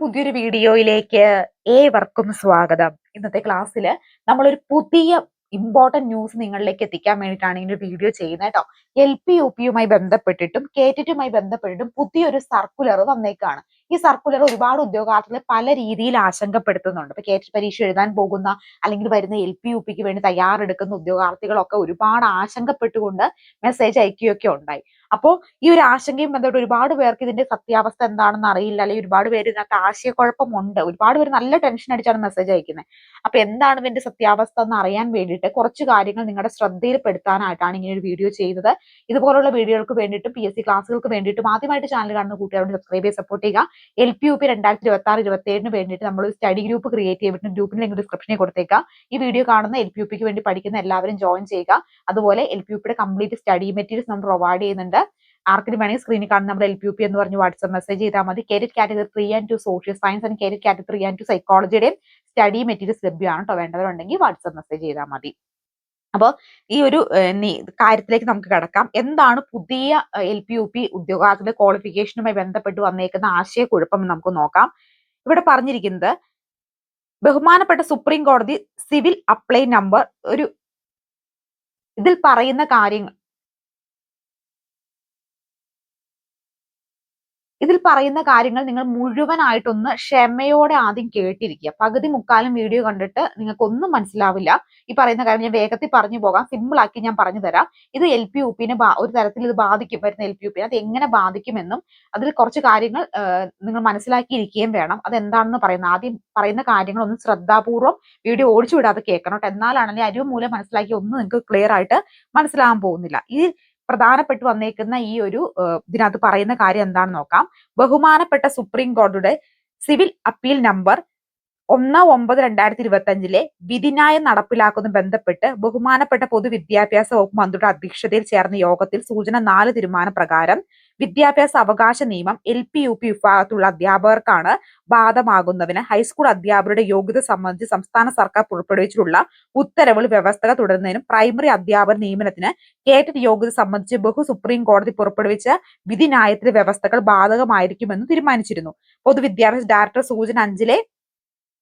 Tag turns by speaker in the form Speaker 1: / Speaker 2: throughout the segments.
Speaker 1: പുതിയൊരു വീഡിയോയിലേക്ക് ഏവർക്കും സ്വാഗതം. ഇന്നത്തെ ക്ലാസ്സിൽ നമ്മളൊരു പുതിയ ഇമ്പോർട്ടന്റ് ന്യൂസ് നിങ്ങളിലേക്ക് എത്തിക്കാൻ വേണ്ടിയിട്ടാണ് ഇങ്ങനെ വീഡിയോ ചെയ്യുന്നത് കേട്ടോ. എൽ പി യു പിയുമായി ബന്ധപ്പെട്ടിട്ടും കെ കേറ്റിറ്റുമായി ബന്ധപ്പെട്ടിട്ടും പുതിയൊരു സർക്കുലർ വന്നേക്കാണ്. ഈ സർക്കുലർ ഒരുപാട് ഉദ്യോഗാർത്ഥികളെ പല രീതിയിൽ ആശങ്കപ്പെടുത്തുന്നുണ്ട്. ഇപ്പൊ കേറ്ററ്റ് പരീക്ഷ എഴുതാൻ പോകുന്ന അല്ലെങ്കിൽ വരുന്ന എൽ പി യു പിക്ക് വേണ്ടി തയ്യാറെടുക്കുന്ന ഉദ്യോഗാർത്ഥികളൊക്കെ ഒരുപാട് ആശങ്കപ്പെട്ടുകൊണ്ട് മെസ്സേജ് അയക്കുകയൊക്കെ ഉണ്ടായി. അപ്പോൾ ഈ ഒരു ആശങ്കയും ബന്ധപ്പെട്ട് ഒരുപാട് പേർക്ക് ഇതിന്റെ സത്യാവസ്ഥ എന്താണെന്ന് അറിയില്ല. അല്ലെങ്കിൽ ഒരുപാട് പേര് ഇതിനകത്ത് ആശയക്കുഴപ്പമുണ്ട്. ഒരുപാട് പേര് നല്ല ടെൻഷൻ അടിച്ചാണ് മെസ്സേജ് അയക്കുന്നത് അപ്പൊ എന്താണ് ഇതിന്റെ സത്യാവസ്ഥ എന്ന് അറിയാൻ വേണ്ടിയിട്ട് കുറച്ച് കാര്യങ്ങൾ നിങ്ങളുടെ ശ്രദ്ധയിൽപ്പെടുത്താനായിട്ടാണ് ഇങ്ങനെ ഒരു വീഡിയോ ചെയ്തത്. ഇതുപോലുള്ള വീഡിയോകൾക്ക് വേണ്ടിയിട്ടും പി എസ് സി ക്ലാസ്സുകൾക്ക് വേണ്ടിയിട്ടും ആദ്യമായിട്ട് ചാനൽ കാണുന്ന കൂട്ടുകാരോട് സബ്സ്ക്രൈബ് ചെയ്ത് സപ്പോർട്ട് ചെയ്യുക. എൽ പി യു പി രണ്ടായിരത്തി ഇരുപത്തി ആറ് ഇരുപത്തി ഏഴിന് വേണ്ടിയിട്ട് നമ്മൾ സ്റ്റഡി ഗ്രൂപ്പ് ക്രിയേറ്റ് ചെയ്തിട്ട് ഗ്രൂപ്പിന് ലിങ്ക് ഡിസ്ക്രിപ്ഷനിൽ കൊടുത്തേക്കാം. ഈ വീഡിയോ കാണുന്ന എൽ പി യു പിക്ക് വേണ്ടി പഠിക്കുന്ന എല്ലാവരും ജോയിൻ ചെയ്യുക. അതുപോലെ എൽ പി യു പിയുടെ കംപ്ലീറ്റ് സ്റ്റഡി മെറ്റീരിയൽസ് നമ്മൾ പ്രൊവൈഡ് ചെയ്യുന്നുണ്ട്. ആർക്കിന് വേണമെങ്കിൽ സ്ക്രീനിൽ കാണുന്ന നമ്മുടെ എൽ പി പി എന്ന് പറഞ്ഞ് വാട്സ്ആപ്പ് മെസ്സേജ് ചെയ്താൽ മതി. KTET category three and two social science and KTET category three and two സൈക്കോളജിയുടെയും study materials ലഭ്യമാണ് കേട്ടോ വേണ്ടവരുണ്ടെങ്കിൽ വാട്സ്ആപ്പ് മെസ്സേജ് ചെയ്താൽ മതി. അപ്പോൾ ഈ ഒരു കാര്യത്തിലേക്ക് നമുക്ക് കിടക്കാം. എന്താണ് പുതിയ എൽ പി യു പി ഉദ്യോഗാർത്ഥിയുടെ ക്വാളിഫിക്കേഷനുമായി ബന്ധപ്പെട്ട് വന്നേക്കുന്ന ആശയക്കുഴപ്പം നമുക്ക് നോക്കാം. ഇവിടെ പറഞ്ഞിരിക്കുന്നത് ബഹുമാനപ്പെട്ട സുപ്രീം കോടതി സിവിൽ അപ്ലൈ നമ്പർ ഒരു ഇതിൽ പറയുന്ന കാര്യങ്ങൾ ഇതിൽ പറയുന്ന കാര്യങ്ങൾ നിങ്ങൾ മുഴുവനായിട്ടൊന്ന് ക്ഷമയോടെ ആദ്യം കേട്ടിരിക്കുക. പകുതി മുക്കാലും വീഡിയോ കണ്ടിട്ട് നിങ്ങൾക്ക് ഒന്നും മനസ്സിലാവില്ല. ഈ പറയുന്ന കാര്യം ഞാൻ വേഗത്തിൽ പറഞ്ഞു പോകാം. സിമ്പിൾ ആക്കി ഞാൻ പറഞ്ഞു തരാം. ഇത് എൽ പി യു പിന്നെ ഒരു തരത്തിൽ ഇത് ബാധിക്കും വരുന്ന എൽ പി യു പി അത് എങ്ങനെ ബാധിക്കുമെന്നും അതിൽ കുറച്ച് കാര്യങ്ങൾ നിങ്ങൾ മനസ്സിലാക്കിയിരിക്കുകയും വേണം. അത് എന്താണെന്ന് പറയുന്നത്? ആദ്യം പറയുന്ന കാര്യങ്ങൾ ഒന്ന് ശ്രദ്ധാപൂർവം വീഡിയോ ഓടിച്ചു വിടാതെ കേൾക്കണം കേട്ടോ. എന്നാലാണ് അരിവ് മൂലം മനസ്സിലാക്കി ഒന്നും നിങ്ങൾക്ക് ക്ലിയർ ആയിട്ട് മനസ്സിലാകാൻ പോകുന്നില്ല. ഈ പ്രധാനപ്പെട്ടു വന്നേക്കുന്ന ഈ ഒരു ഇതിനകത്ത് പറയുന്ന കാര്യം എന്താണെന്ന് നോക്കാം. ബഹുമാനപ്പെട്ട സുപ്രീം കോടതിയുടെ സിവിൽ അപ്പീൽ നമ്പർ ഒന്ന് ഒമ്പത് രണ്ടായിരത്തി ഇരുപത്തി അഞ്ചിലെ വിധിന്യായം നടപ്പിലാക്കുന്ന ബന്ധപ്പെട്ട് ബഹുമാനപ്പെട്ട പൊതുവിദ്യാഭ്യാസ വകുപ്പ് മന്ത്രിയുടെ അധ്യക്ഷതയിൽ ചേർന്ന യോഗത്തിൽ സൂചന നാല് തീരുമാന പ്രകാരം വിദ്യാഭ്യാസ അവകാശ നിയമം എൽ പി യു പി വിഭാഗത്തിലുള്ള അധ്യാപകർക്കാണ് ബാധമാകുന്നതിന് ഹൈസ്കൂൾ അധ്യാപകരുടെ യോഗ്യത സംബന്ധിച്ച് സംസ്ഥാന സർക്കാർ പുറപ്പെടുവിച്ചിട്ടുള്ള ഉത്തരവുകൾ വ്യവസ്ഥകൾ തുടരുന്നതിനും പ്രൈമറി അധ്യാപക നിയമനത്തിന് കേറ്റഡ് യോഗ്യത സംബന്ധിച്ച് ബഹു സുപ്രീം കോടതി പുറപ്പെടുവിച്ച വിധിന്യായത്തിലെ വ്യവസ്ഥകൾ ബാധകമായിരിക്കുമെന്ന് തീരുമാനിച്ചിരുന്നു. പൊതുവിദ്യാഭ്യാസ ഡയറക്ടർ സൂചന അഞ്ചിലെ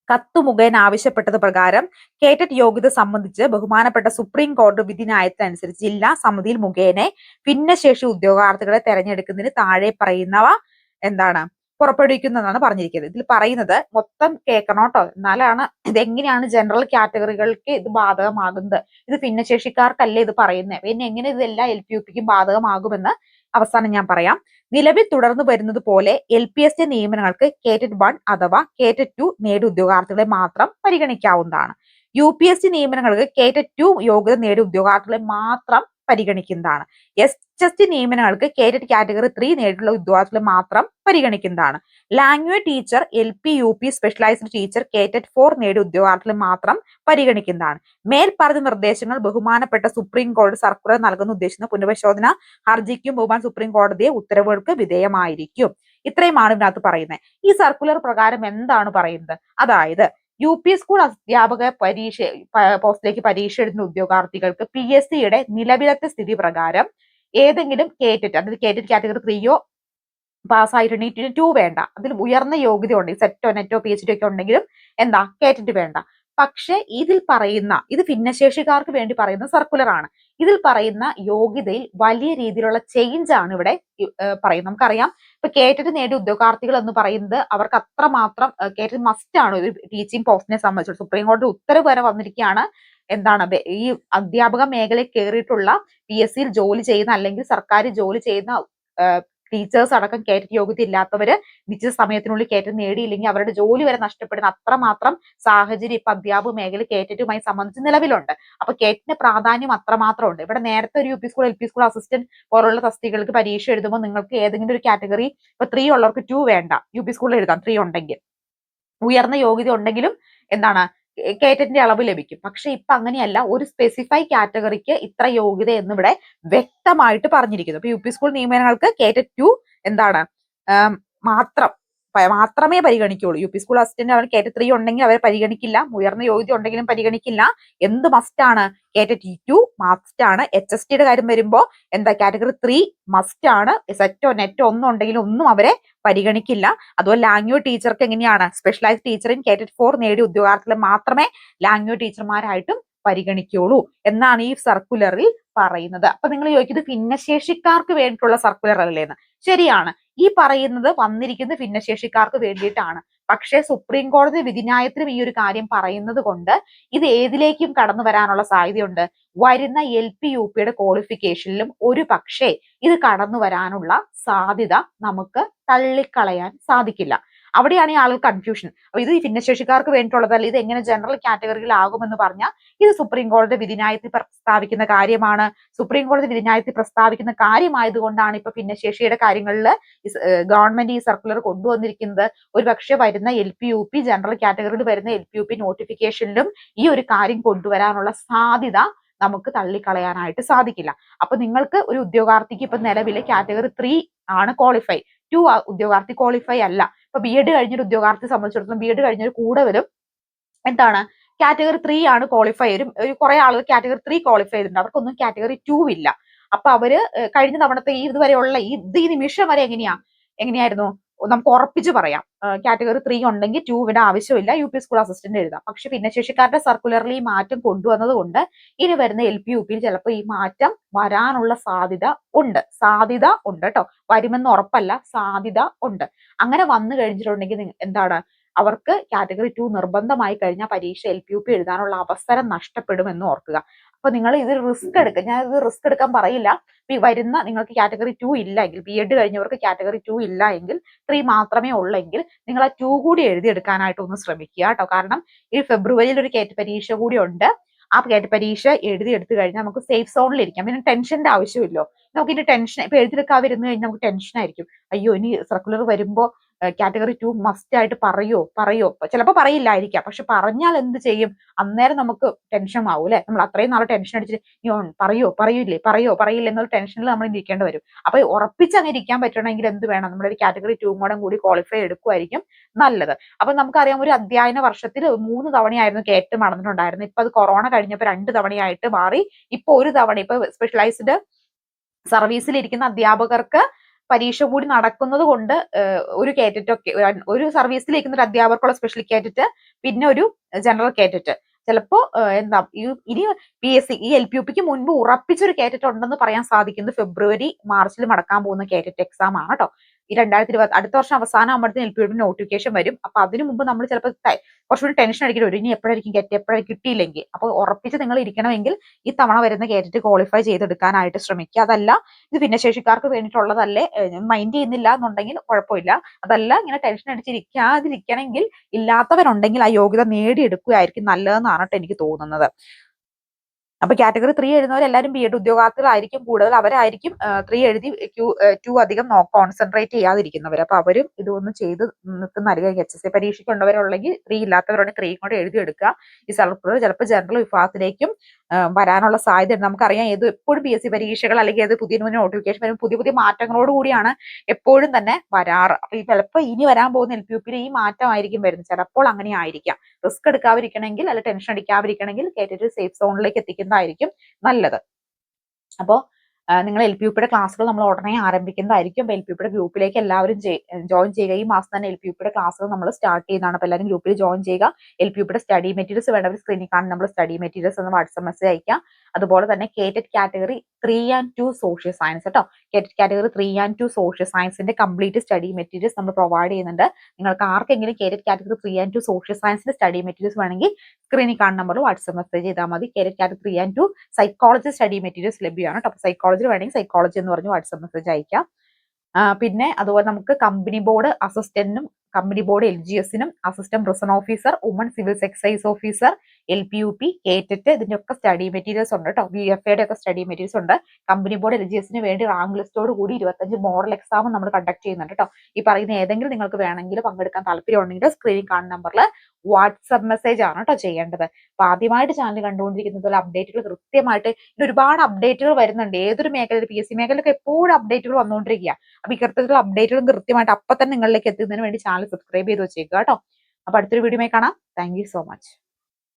Speaker 1: കത്തു മുഖേന ആവശ്യപ്പെട്ടത് പ്രകാരം കേറ്ററ്റ് യോഗ്യത സംബന്ധിച്ച് ബഹുമാനപ്പെട്ട സുപ്രീം കോടതി വിധിന്യായത്തിനനുസരിച്ച് ജില്ലാ സമിതിയിൽ മുഖേന ഭിന്നശേഷി ഉദ്യോഗാർത്ഥികളെ തെരഞ്ഞെടുക്കുന്നതിന് താഴെ പറയുന്നവ എന്താണ്? പുറപ്പെടുവിക്കുന്നതാണ് പറഞ്ഞിരിക്കുന്നത്. ഇതിൽ പറയുന്നത് മൊത്തം കേൾക്കണം കേട്ടോ. എന്നാലാണ് ഇതെങ്ങനെയാണ് ജനറൽ കാറ്റഗറികൾക്ക് ഇത് ബാധകമാകുന്നത്? ഇത് ഭിന്നശേഷിക്കാർക്കല്ലേ ഇത് പറയുന്നത് പിന്നെ എങ്ങനെ ഇതെല്ലാം എൽ പി യു പിക്കും ബാധകമാകുമെന്ന് അവസാനം ഞാൻ പറയാം. നിലവിൽ തുടർന്നു വരുന്നത് പോലെ എൽ പി എസ് ടി നിയമനങ്ങൾക്ക് കേറ്റഡ് വൺ അഥവാ കേറ്റഡ് ടു നേടിയ ഉദ്യോഗാർത്ഥികളെ മാത്രം പരിഗണിക്കാവുന്നതാണ്. യു പി എസ് സി നിയമനങ്ങൾക്ക് കേറ്റഡ് ടു യോഗ്യത നേടിയ ഉദ്യോഗാർത്ഥികളെ മാത്രം പരിഗണിക്കുന്നതാണ്. എസ് ടി നിയമനങ്ങൾക്ക് കേറ്റഡ് കാറ്റഗറി ത്രീ നേരിട്ടുള്ള ഉദ്യോഗാർത്ഥികളെ മാത്രം പരിഗണിക്കുന്നതാണ്. Language teacher L P U P specialised teacher KTET four നേടിയ ഉദ്യോഗാർത്ഥികളെ മാത്രം പരിഗണിക്കുന്നതാണ്. മേൽ പറഞ്ഞ നിർദ്ദേശങ്ങൾ ബഹുമാനപ്പെട്ട സുപ്രീം കോടതി സർക്കുലർ നൽകുന്ന ഉദ്ദേശിക്കുന്ന പുനഃപരിശോധന ഹർജിക്കും ബഹുമാൻ സുപ്രീം കോടതിയെ ഉത്തരവുകൾക്ക് വിധേയമായിരിക്കും. ഇത്രയുമാണ് ഇതിനകത്ത് പറയുന്നത്. ഈ സർക്കുലർ പ്രകാരം എന്താണ് പറയുന്നത്? അതായത് യു പി സ്കൂൾ അധ്യാപക പരീക്ഷ പോസ്റ്റിലേക്ക് പരീക്ഷ എഴുതുന്ന ഉദ്യോഗാർത്ഥികൾക്ക് പി എസ് സിയുടെ നിലവിലത്തെ സ്ഥിതി പ്രകാരം ഏതെങ്കിലും കേറ്ററ്റ് അതായത് കേറ്ററ്റ് കാറ്റഗറി ത്രീയോ പാസ്സായിട്ടുണ്ടെങ്കിൽ ടു വേണ്ട. അതിൽ ഉയർന്ന യോഗ്യത ഉണ്ടെങ്കിൽ സെറ്റോ നെറ്റോ പി എച്ച് ഡി ഒക്കെ ഉണ്ടെങ്കിലും എന്താ? കേറ്ററ്റ് വേണ്ട. പക്ഷെ ഇതിൽ പറയുന്ന ഇത് ഭിന്നശേഷിക്കാർക്ക് വേണ്ടി പറയുന്ന സർക്കുലർ ആണ്. ഇതിൽ പറയുന്ന യോഗ്യതയിൽ വലിയ രീതിയിലുള്ള ചേഞ്ച് ആണ് ഇവിടെ പറയുന്നത്. നമുക്കറിയാം. ഇപ്പൊ കേറ്റഡ് നേടിയ ഉദ്യോഗാർത്ഥികൾ എന്ന് പറയുന്നത് അവർക്ക് അത്ര മാത്രം കേറ്റഡ് മസ്റ്റ് ആണ് ഒരു ടീച്ചിങ് പോസ്റ്റിനെ സംബന്ധിച്ച് സുപ്രീം കോടതി ഉത്തരവ് വരെ വന്നിരിക്കുകയാണ്. എന്താണ്? ഈ അധ്യാപക മേഖലയിൽ കയറിയിട്ടുള്ള പി എസ് സിയിൽ ജോലി ചെയ്യുന്ന അല്ലെങ്കിൽ സർക്കാർ ജോലി ചെയ്യുന്ന ടീച്ചേഴ്സ് അടക്കം കയറ്റ യോഗ്യത ഇല്ലാത്തവര് നിശ്ചിത സമയത്തിനുള്ളിൽ കയറ്റം നേടിയില്ലെങ്കിൽ അവരുടെ ജോലി വരെ നഷ്ടപ്പെടുന്ന അത്രമാത്രം സാഹചര്യം ഇപ്പൊ അധ്യാപക മേഖല കയറ്ററ്റുമായി സംബന്ധിച്ച് നിലവിലുണ്ട്. അപ്പൊ കയറ്റിന്റെ പ്രാധാന്യം അത്രമാത്രം ഉണ്ട് ഇവിടെ നേരത്തെ ഒരു U P school L P school assistant പോലുള്ള തസ്തികൾക്ക് പരീക്ഷ എഴുതുമ്പോൾ നിങ്ങൾക്ക് ഏതെങ്കിലും ഒരു കാറ്റഗറി ഇപ്പൊ ത്രീ ഉള്ളവർക്ക് ടു വേണ്ട. യു പി സ്കൂളിൽ എഴുതാം. ത്രീ ഉണ്ടെങ്കിൽ. ഉയർന്ന യോഗ്യത ഉണ്ടെങ്കിലും എന്താണ്? കേറ്ററ്റിന്റെ അളവ് ലഭിക്കും. പക്ഷെ ഇപ്പൊ അങ്ങനെയല്ല. ഒരു സ്പെസിഫൈ കാറ്റഗറിക്ക് ഇത്ര യോഗ്യത എന്ന് എന്നിവിടെ വ്യക്തമായിട്ട് പറഞ്ഞിരിക്കുന്നു. അപ്പൊ യു പി സ്കൂൾ നിയമനങ്ങൾക്ക് കേറ്റ ടു എന്താണ്? മാത്രം മാത്രമേ പരിഗണിക്കുള്ളൂ. യു പി സ്കൂൾ അസിസ്റ്റന്റ് അവർ കേറ്റ ത്രീ ഉണ്ടെങ്കിൽ അവരെ പരിഗണിക്കില്ല. ഉയർന്ന യോഗ്യത ഉണ്ടെങ്കിലും പരിഗണിക്കില്ല. എന്ത് മസ്റ്റ് ആണ്? കേറ്റ ടി മസ്റ്റ് ആണ്. എച്ച് എസ് ടിയുടെ കാര്യം വരുമ്പോ എന്താ? കാറ്റഗറി ത്രീ മസ്റ്റ് ആണ്. സെറ്റോ നെറ്റോ ഒന്നും ഉണ്ടെങ്കിലും ഒന്നും അവരെ പരിഗണിക്കില്ല. അതുപോലെ ലാംഗ്വേജ് ടീച്ചർക്ക് എങ്ങനെയാണ്? സ്പെഷ്യലൈസ് ടീച്ചറും കേറ്റ ഫോർ നേടിയ ഉദ്യോഗാർത്ഥികളെ മാത്രമേ ലാംഗ്വേജ് ടീച്ചർമാരായിട്ടും പരിഗണിക്കുള്ളൂ എന്നാണ് ഈ സർക്കുലറിൽ പറയുന്നത്. അപ്പൊ നിങ്ങൾ ചോദിക്കുന്നത് ഭിന്നശേഷിക്കാർക്ക് വേണ്ടിയിട്ടുള്ള സർക്കുലർ അല്ലേന്ന് ശരിയാണ്. ഈ പറയുന്നത് വന്നിരിക്കുന്നത് ഭിന്നശേഷിക്കാർക്ക് വേണ്ടിയിട്ടാണ്. പക്ഷേ സുപ്രീം കോടതി വിധിന്യായത്തിലും ഈ ഒരു കാര്യം പറയുന്നത് കൊണ്ട് ഇത് ഏതിലേക്കും കടന്നു വരാനുള്ള സാധ്യതയുണ്ട്. വരുന്ന എൽ പി യു പിയുടെ ക്വാളിഫിക്കേഷനിലും ഒരു പക്ഷേ ഇത് കടന്നു വരാനുള്ള സാധ്യത നമുക്ക് തള്ളിക്കളയാൻ സാധിക്കില്ല. അവിടെയാണ് ഈ ആളുകൾ കൺഫ്യൂഷൻ അപ്പൊ ഇത് ഈ ഭിന്നശേഷിക്കാർക്ക് വേണ്ടിയിട്ടുള്ളതല്ല ഇത് എങ്ങനെ ജനറൽ കാറ്റഗറിയിൽ കാറ്റഗറിയിലാകുമെന്ന് പറഞ്ഞാൽ ഇത് സുപ്രീം കോടതി വിധിന്യായത്തിൽ പ്രസ്താവിക്കുന്ന കാര്യമാണ്. സുപ്രീം കോടതി വിധിന്യായത്തിൽ പ്രസ്താവിക്കുന്ന കാര്യമായതുകൊണ്ടാണ് ഇപ്പൊ ഭിന്നശേഷിയുടെ കാര്യങ്ങളിൽ ഗവൺമെന്റ് ഈ സർക്കുലർ കൊണ്ടുവന്നിരിക്കുന്നത്. ഒരു പക്ഷേ വരുന്ന L P U P general കാറ്റഗറിയിൽ വരുന്ന എൽ പി യു പി നോട്ടിഫിക്കേഷനിലും ഈ ഒരു കാര്യം കൊണ്ടുവരാനുള്ള സാധ്യത നമുക്ക് തള്ളിക്കളയാനായിട്ട് സാധിക്കില്ല. അപ്പൊ നിങ്ങൾക്ക് ഒരു ഉദ്യോഗാർത്ഥിക്ക് ഇപ്പൊ നിലവിലെ കാറ്റഗറി ത്രീ ആണ് ക്വാളിഫൈ ടു ഉദ്യോഗാർത്ഥി ക്വാളിഫൈ അല്ല. ഇപ്പൊ ബി എഡ് കഴിഞ്ഞൊരു ഉദ്യോഗാർത്ഥി സംബന്ധിച്ചിടത്തോളം ബി എഡ് കഴിഞ്ഞൊരു വരും. എന്താണ് കാറ്റഗറി ത്രീ ആണ് ക്വാളിഫൈ ഒരു ഒരു കുറെ ആളുകൾ കാറ്റഗറി ത്രീ ക്വാളിഫൈ ചെയ്തിട്ടുണ്ട്. അവർക്കൊന്നും കാറ്റഗറി ടു ഇല്ല. അപ്പൊ അവർ കഴിഞ്ഞ തവണത്തെ ഈ ഇതുവരെയുള്ള ഈ ഇത് ഈ നിമിഷം വരെ എങ്ങനെയാ? എങ്ങനെയായിരുന്നു? നമുക്ക് ഉറപ്പിച്ച് പറയാം. കാറ്റഗറി ത്രീ ഉണ്ടെങ്കിൽ ടു ഇവിടെ ആവശ്യമില്ല. യു പി സ്കൂൾ അസിസ്റ്റന്റ് എഴുതാം. പക്ഷെ ഭിന്നശേഷിക്കാരുടെ സർക്കുലറിൽ ഈ മാറ്റം കൊണ്ടുവന്നത് കൊണ്ട് ഇനി വരുന്ന എൽ പി യു പിയിൽ ചിലപ്പോൾ ഈ മാറ്റം വരാനുള്ള സാധ്യത ഉണ്ട്. സാധ്യത ഉണ്ട് കേട്ടോ. വരുമെന്ന് ഉറപ്പല്ല. സാധ്യത ഉണ്ട്. അങ്ങനെ വന്നു കഴിഞ്ഞിട്ടുണ്ടെങ്കിൽ എന്താണ്? അവർക്ക് കാറ്റഗറി ടു നിർബന്ധമായി കഴിഞ്ഞാൽ പരീക്ഷ എൽ പി യു പി എഴുതാനുള്ള അവസരം നഷ്ടപ്പെടുമെന്ന് ഓർക്കുക. അപ്പൊ നിങ്ങൾ ഇത് റിസ്ക് എടുക്കുക ഞാൻ ഇത് റിസ്ക് എടുക്കാൻ പറയില്ല. വരുന്ന നിങ്ങൾക്ക് കാറ്റഗറി ടു ഇല്ല എങ്കിൽ ബി എഡ് കഴിഞ്ഞവർക്ക് കാറ്റഗറി ടു ഇല്ല എങ്കിൽ ത്രീ മാത്രമേ ഉള്ളെങ്കിൽ നിങ്ങൾ ആ ടു കൂടി എഴുതിയെടുക്കാനായിട്ട് ഒന്ന് ശ്രമിക്കുക കേട്ടോ. കാരണം ഈ ഫെബ്രുവരിയിൽ ഒരു കേറ്റ് പരീക്ഷ കൂടി ഉണ്ട്. ആ കേറ്റ് പരീക്ഷ എഴുതി എടുത്തു കഴിഞ്ഞാൽ നമുക്ക് സേഫ് സോണിൽ ഇരിക്കാം. പിന്നെ ടെൻഷന്റെ ആവശ്യമില്ലോ. നമുക്ക് ഇനി ടെൻഷൻ ഇപ്പൊ എഴുതിയെടുക്കാതിരുന്നു കഴിഞ്ഞാൽ നമുക്ക് ടെൻഷൻ ആയിരിക്കും. അയ്യോ ഇനി സർക്കുലർ വരുമ്പോ കാറ്റഗറി ടു മസ്റ്റ് ആയിട്ട് പറയോ? പറയോ? ചിലപ്പോൾ പറയില്ലായിരിക്കാം. പക്ഷെ പറഞ്ഞാൽ എന്ത് ചെയ്യും? അന്നേരം നമുക്ക് ടെൻഷൻ ആവും അല്ലെ? നമ്മൾ അത്രയും നാളെ ടെൻഷൻ അടിച്ചിട്ട് "നീ പറയോ? പറയൂലേ പറയോ? പറയില്ല? എന്നുള്ള ടെൻഷനിൽ നമ്മൾ ഇരിക്കേണ്ടി വരും. അപ്പൊ ഉറപ്പിച്ച് ഇരിക്കാൻ പറ്റണമെങ്കിൽ എന്ത് വേണം? നമ്മുടെ ഒരു കാറ്റഗറി ടു മോഡം കൂടി ക്വാളിഫൈ എടുക്കുമായിരിക്കും നല്ലത്. അപ്പൊ നമുക്കറിയാം ഒരു അധ്യയന വർഷത്തിൽ മൂന്ന് തവണയായിരുന്നു കേട്ട് നടന്നിട്ടുണ്ടായിരുന്നു ഇപ്പൊ അത് കൊറോണ കഴിഞ്ഞപ്പോൾ രണ്ട് തവണയായിട്ട് മാറി. ഇപ്പൊ ഒരു തവണ ഇപ്പൊ സ്പെഷ്യലൈസ്ഡ് സർവീസിലിരിക്കുന്ന അധ്യാപകർക്ക് പരീക്ഷ കൂടി നടക്കുന്നത് കൊണ്ട് ഒരു കേറ്ററ്റ് ഒക്കെ ഒരു സർവീസിലിരിക്കുന്ന ഒരു അധ്യാപകർക്കുള്ള സ്പെഷ്യൽ കേറ്ററ്റ് പിന്നെ ഒരു ജനറൽ കേറ്ററ്റ് ചിലപ്പോ എന്താ ഇനി പി എസ് സി ഈ എൽ പി യു പിക്ക് മുൻപ് ഉറപ്പിച്ചൊരു കേറ്ററ്റ് ഉണ്ടെന്ന് പറയാൻ സാധിക്കുന്നത് ഫെബ്രുവരി മാർച്ചിൽ നടക്കാൻ പോകുന്ന കേറ്ററ്റ് എക്സാം ആണ് കേട്ടോ ഈ രണ്ടായിരത്തി ഇരുപത്തി അടുത്ത വർഷം അവസാനം ആകുമ്പോഴത്തേക്കും എൽ പി നോട്ടിഫിക്കേഷൻ വരും. അപ്പൊ അതിനു മുമ്പ് നമ്മൾ ചിലപ്പോൾ കുറച്ചുകൂടി ടെൻഷൻ അടിക്കേണ്ടി വരും. ഇനി എപ്പോഴായിരിക്കും കെറ്റ് എപ്പോഴായിരിക്കും കിട്ടിയില്ലെങ്കിൽ. അപ്പൊ ഉറപ്പിച്ച് നിങ്ങൾ ഇരിക്കണമെങ്കിൽ ഈ തവണ വരുന്ന കേറ്റിട്ട് ക്വാളിഫൈ ചെയ്തെടുക്കാനായിട്ട് ശ്രമിക്കുക. അതല്ല ഇത് ഭിന്നശേഷിക്കാർക്ക് വേണ്ടിയിട്ടുള്ളതല്ലേ. മൈൻഡ് ചെയ്യുന്നില്ല എന്നുണ്ടെങ്കിൽ കുഴപ്പമില്ല. അതല്ല ഇങ്ങനെ ടെൻഷൻ അടിച്ചിരിക്കാതിരിക്കണമെങ്കിൽ ഇല്ലാത്തവരുണ്ടെങ്കിൽ ആ യോഗ്യത നേടിയെടുക്കുകയായിരിക്കും നല്ലതെന്നാണ് കേട്ടോ എനിക്ക് തോന്നുന്നത്. അപ്പൊ കാറ്റഗറി ത്രീ എഴുതുന്നവരെല്ലാവരും ബി എഡ് ഉദ്യോഗാർത്ഥികളായിരിക്കും. കൂടുതൽ അവരായിരിക്കും ത്രീ എഴുതി ടു അധികം കോൺസെൻട്രേറ്റ് ചെയ്യാതിരിക്കുന്നവർ അപ്പൊ അവരും ഇതൊന്നും ചെയ്ത് നിൽക്കുന്നതായിരിക്കും എച്ച് എസ് സി പരീക്ഷയ്ക്കുള്ളവരുണ്ടെങ്കിൽ ത്രീ ഇല്ലാത്തവരുണ്ടെങ്കിൽ ത്രീ കൂടെ എഴുതി എടുക്കുക. ഈ സർക്കുലർ ചിലപ്പോൾ ജനറൽ വിഭാഗത്തിലേക്കും വരാനുള്ള സാധ്യത നമുക്കറിയാം ഏത് എപ്പോഴും പി എസ് സി പരീക്ഷകൾ അല്ലെങ്കിൽ ഏത് പുതിയ പുതിയ നോട്ടിഫിക്കേഷൻ വരും പുതിയ പുതിയ മാറ്റങ്ങളോട് കൂടിയാണ് എപ്പോഴും തന്നെ വരാറ്. അപ്പൊ ചിലപ്പോൾ ഇനി വരാൻ പോകുന്ന എൽ പി യു പിയിൽ ഈ മാറ്റമായിരിക്കും വരുന്നത്. ചിലപ്പോൾ അങ്ങനെ ആയിരിക്കാം. റിസ്ക് എടുക്കാതിരിക്കണമെങ്കിൽ അല്ലെങ്കിൽ ടെൻഷൻ അടിക്കാതിരിക്കണമെങ്കിൽ കേട്ടിട്ട് സേഫ് സോണിലേക്ക് എത്തിക്കുന്നതായിരിക്കും നല്ലത്. അപ്പോൾ നിങ്ങൾ എൽ പി യുപ്പിയുടെ ക്ലാസ്സുകൾ നമ്മൾ ഉടനെ ആരംഭിക്കുന്നതായിരിക്കും. എൽ പി യുടെ ഗ്രൂപ്പിലേക്ക് എല്ലാവരും ജോയിൻ ചെയ്യുക. ഈ മാസം തന്നെ എൽ പി യുടെ ക്ലാസ്സുകൾ നമ്മൾ സ്റ്റാർട്ട് ചെയ്യുന്നതാണ്. അപ്പോൾ എല്ലാവരും ഗ്രൂപ്പിൽ ജോയിൻ ചെയ്യുക. എൽ പി യുടെ സ്റ്റഡി മെറ്റീരിയൽസ് വേണ്ടവർ സ്ക്രീനിൽ കാണുന്ന നമ്മൾ സ്റ്റഡി മെറ്റീരിയൽസ് എന്ന് വാട്സപ്പ് മെസ്സേജ് അയക്കാം അതുപോലെ തന്നെ KTET category three and two social science കേട്ടോ. KTET category three and two social സയൻസിന്റെ കംപ്ലീറ്റ് സ്റ്റഡി മെറ്റീരിയൽസ് നമ്മൾ പ്രൊവൈഡ് ചെയ്യുന്നുണ്ട്. നിങ്ങൾക്ക് ആർക്കെങ്കിലും KTET category three and two social സയൻസിന്റെ സ്റ്റഡി മെറ്റീരിയൽസ് വേണമെങ്കിൽ സ്ക്രീനിൽ കാണുന്ന നമ്പറിൽ വാട്സപ്പ് മെസ്സേജ് ചെയ്താൽ മതി. KTET category three and two psychology study materials ലഭ്യമാണ് കേട്ടോ. സൈക്കോളജി വേണമെങ്കിൽ സൈക്കോളജി എന്ന് പറഞ്ഞ് വാട്സപ്പ് മെസ്സേജ് അയക്കാം. പിന്നെ അതുപോലെ നമുക്ക് കമ്പനി ബോർഡ് അസിസ്റ്റന്റിനും company board L G എസിനും assistant prison officer woman civil excise officer L P U P KTET ഇതിന്റെ ഒക്കെ സ്റ്റഡി മെറ്റീരിയൽസ് ഉണ്ട് കേട്ടോ വി എഫ് എയുടെ ഒക്കെ സ്റ്റഡി മെറ്റീരിയൽസ് ഉണ്ട്. കമ്പനി ബോർഡ് എൽ വേണ്ടി റാങ്ക് ലിസ്റ്റോട് കൂടി ഇരുപത്തഞ്ച് മോഡൽ എക്സാം നമ്മൾ കണ്ടക്ട് ചെയ്യുന്നുണ്ട് കേട്ടോ ഈ പറയുന്ന ഏതെങ്കിലും നിങ്ങൾക്ക് വേണമെങ്കിൽ പങ്കെടുക്കാൻ താല്പര്യം ഉണ്ടെങ്കിൽ സ്ക്രീനിൽ കാണുന്ന നമ്പറിൽ വാട്സപ്പ് മെസ്സേജ് ആണ് കേട്ടോ ചെയ്യേണ്ടത്. അപ്പൊ ആദ്യമായിട്ട് ചാനൽ കണ്ടുകൊണ്ടിരിക്കുന്നത് അപ്ഡേറ്റുകൾ കൃത്യമായിട്ട് ഇനി ഒരുപാട് അപ്ഡേറ്റുകൾ വരുന്നുണ്ട്. ഏതൊരു മേഖലയിൽ പി എസ് സി മേഖലയിലൊക്കെ എപ്പോഴും അപ്ഡേറ്റുകൾ വന്നുകൊണ്ടിരിക്കുക അപ്പൊ ഇത്തരത്തിലുള്ള അപ്ഡേറ്റുകളും കൃത്യമായിട്ട് അപ്പൊ തന്നെ നിങ്ങളിലേക്ക് എത്തുന്നതിന് വേണ്ടി ചാനൽ സബ്സ്ക്രൈബ് ചെയ്ത് വെച്ചേക്കുക കേട്ടോ അപ്പൊ അടുത്തൊരു വീഡിയോ കാണാം. Thank so much